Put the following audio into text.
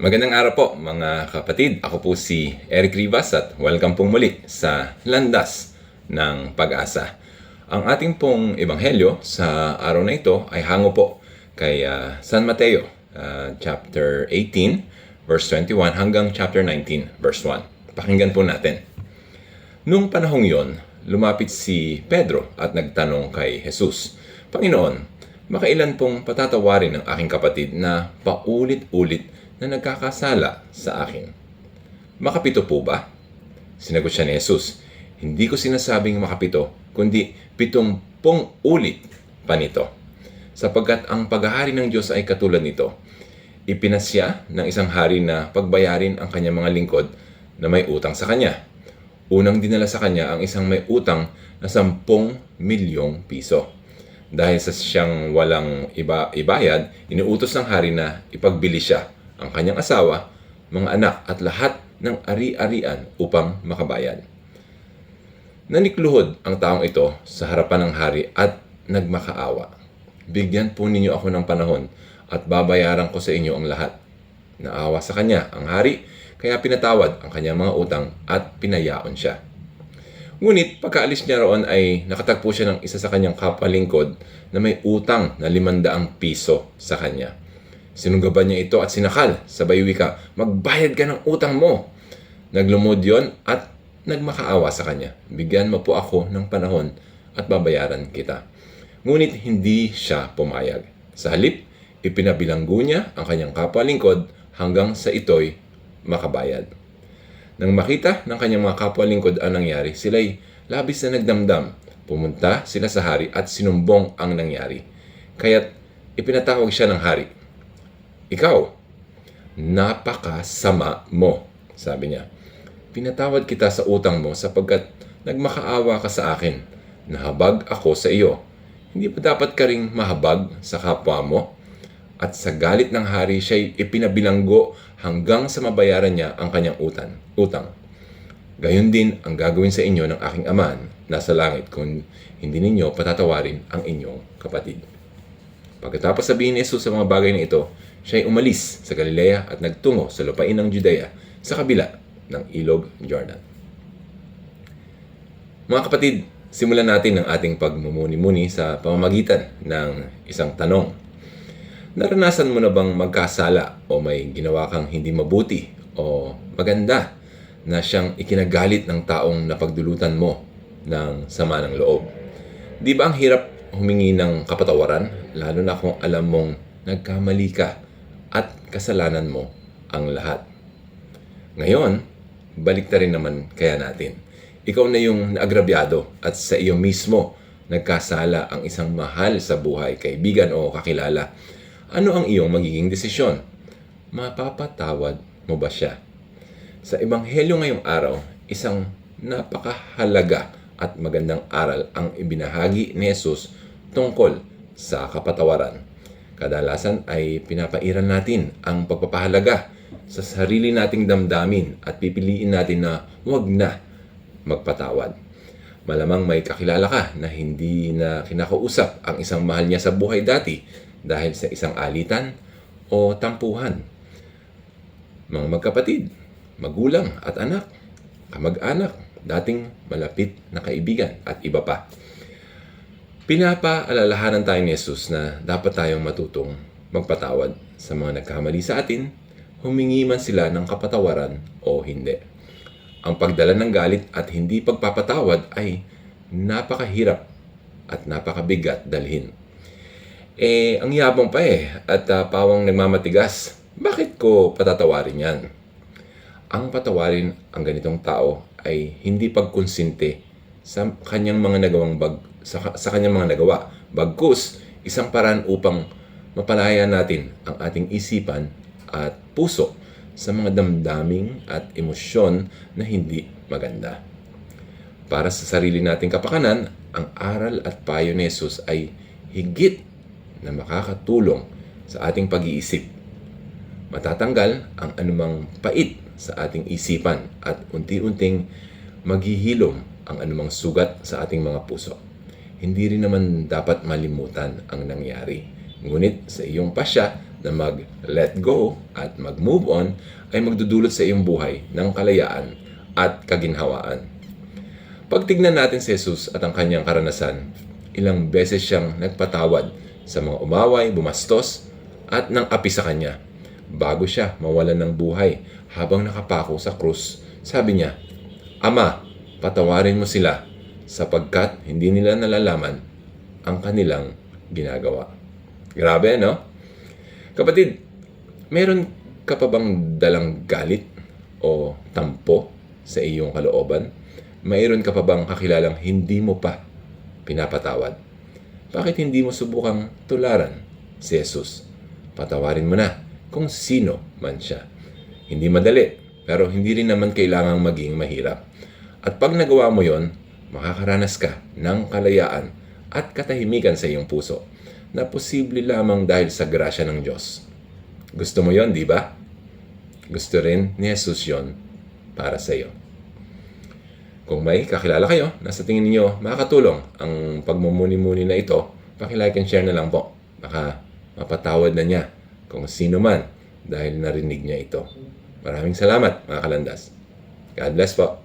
Magandang araw po mga kapatid. Ako po si Eric Rivas at welcome pong muli sa Landas ng Pag-asa. Ang ating pong ebanghelyo sa araw na ito ay hango po kay ah, San Mateo ah, chapter 18 verse 21 hanggang chapter 19 verse 1. Pakinggan po natin. Nung panahong yon, lumapit si Pedro at nagtanong kay Jesus, Panginoon, makailan pong patatawarin ng aking kapatid na paulit-ulit na nagkakasala sa akin? Makapito po ba? Sinagot siya ni Jesus, Hindi ko sinasabing makapito, kundi pitumpong ulit pa nito. Sapagkat ang paghahari ng Diyos ay katulad nito. Ipinasya ng isang hari na pagbayarin ang kanyang mga lingkod na may utang sa kanya. Unang dinala sa kanya ang isang may utang na 10 milyong piso. Dahil sa siyang walang iba ibayad, inuutos ng hari na ipagbili siya ang kanyang asawa, mga anak at lahat ng ari-arian upang makabayad. Nanikluhod ang taong ito sa harapan ng hari at nagmakaawa. Bigyan po ninyo ako ng panahon at babayaran ko sa inyo ang lahat. Naawa sa kanya ang hari, kaya pinatawad ang kanyang mga utang at pinayaon siya. Ngunit pagkaalis niya roon ay nakatagpo siya ng isa sa kanyang kapalingkod na may utang na limandaang piso sa kanya. Sinunggaban niya ito at sinakal, sabay wika, magbayad ka ng utang mo. Naglumod yon at nagmakaawa sa kanya. Bigyan mo po ako ng panahon at babayaran kita. Ngunit hindi siya pumayag. Sa halip, ipinabilanggo niya ang kanyang kapalingkod hanggang sa ito'y makabayad. Nang makita ng kanyang mga kapwa-lingkod ang nangyari, sila'y labis na nagdamdam. Pumunta sila sa hari at sinumbong ang nangyari. Kaya't ipinatawag siya ng hari. Ikaw, napakasama mo, sabi niya. Pinatawad kita sa utang mo sapagkat nagmakaawa ka sa akin. Nahabag ako sa iyo. Hindi ba dapat ka ring mahabag sa kapwa mo? At sa galit ng hari, siya'y ipinabilanggo hanggang sa mabayaran niya ang kanyang utan, utang. Gayon din ang gagawin sa inyo ng aking ama na sa langit kung hindi ninyo patatawarin ang inyong kapatid. Pagkatapos sabihin ni Jesus sa mga bagay na ito, siya'y umalis sa Galilea at nagtungo sa lupain ng Judea sa kabila ng ilog Jordan. Mga kapatid, simulan natin ang ating pagmumuni-muni sa pamamagitan ng isang tanong. Naranasan mo na bang magkasala o may ginawa kang hindi mabuti o maganda na siyang ikinagalit ng taong napagdulutan mo ng sama ng loob? Di ba ang hirap humingi ng kapatawaran lalo na kung alam mong nagkamali ka at kasalanan mo ang lahat? Ngayon, balik na rin naman kaya natin. Ikaw na yung naagrabyado at sa iyo mismo nagkasala ang isang mahal sa buhay, kaibigan o kakilala. Ano ang iyong magiging desisyon? Mapapatawad mo ba siya? Sa Ebanghelyo ngayong araw, isang napakahalaga at magandang aral ang ibinahagi ni Jesus tungkol sa kapatawaran. Kadalasan ay pinapairan natin ang pagpapahalaga sa sarili nating damdamin at pipiliin natin na huwag na magpatawad. Malamang may kakilala ka na hindi na kinakausap ang isang mahal niya sa buhay dati dahil sa isang alitan o tampuhan. Mga magkapatid, magulang at anak, kamag-anak, dating malapit na kaibigan at iba pa. Pinapaalalahanan tayo ni Jesus na dapat tayong matutong magpatawad sa mga nagkamali sa atin, humingi man sila ng kapatawaran o hindi. Ang pagdala ng galit at hindi pagpapatawad ay napakahirap at napakabigat dalhin. Eh, ang yabang pa eh, at ah, pawang nagmamatigas. Bakit ko patatawarin yan? Ang patawarin ang ganitong tao ay hindi pagkonsinte sa kanyang mga nagawang bag, sa, sa kanyang mga nagawa. Bagkus, isang paraan upang mapalaya natin ang ating isipan at puso sa mga damdaming at emosyon na hindi maganda. Para sa sarili nating kapakanan, ang aral at payo ni Jesus ay higit na makakatulong sa ating pag-iisip. Matatanggal ang anumang pait sa ating isipan at unti-unting maghihilom ang anumang sugat sa ating mga puso. Hindi rin naman dapat malimutan ang nangyari. Ngunit sa iyong pasya, na mag-let go at mag-move on ay magdudulot sa iyong buhay ng kalayaan at kaginhawaan. Pag tignan natin si Jesus at ang kanyang karanasan, ilang beses siyang nagpatawad sa mga umaway, bumastos, at nang api sa kanya. Bago siya mawalan ng buhay habang nakapako sa krus, sabi niya, Ama, patawarin mo sila sapagkat hindi nila nalalaman ang kanilang ginagawa. Grabe, no? Kapatid, meron ka pa bang dalang galit o tampo sa iyong kalooban? Mayroon ka pa bang kakilalang hindi mo pa pinapatawad? Bakit hindi mo subukang tularan si Jesus? Patawarin mo na kung sino man siya. Hindi madali, pero hindi rin naman kailangang maging mahirap. At pag nagawa mo yon, makakaranas ka ng kalayaan at katahimikan sa iyong puso na posible lamang dahil sa grasya ng Diyos. Gusto mo yon, di ba? Gusto rin ni Jesus yon para sa iyo. Kung may kakilala kayo na sa tingin ninyo makakatulong ang pagmumuni-muni na ito, pakilike and share na lang po. Baka mapatawad na niya kung sino man dahil narinig niya ito. Maraming salamat mga kalandas. God bless po.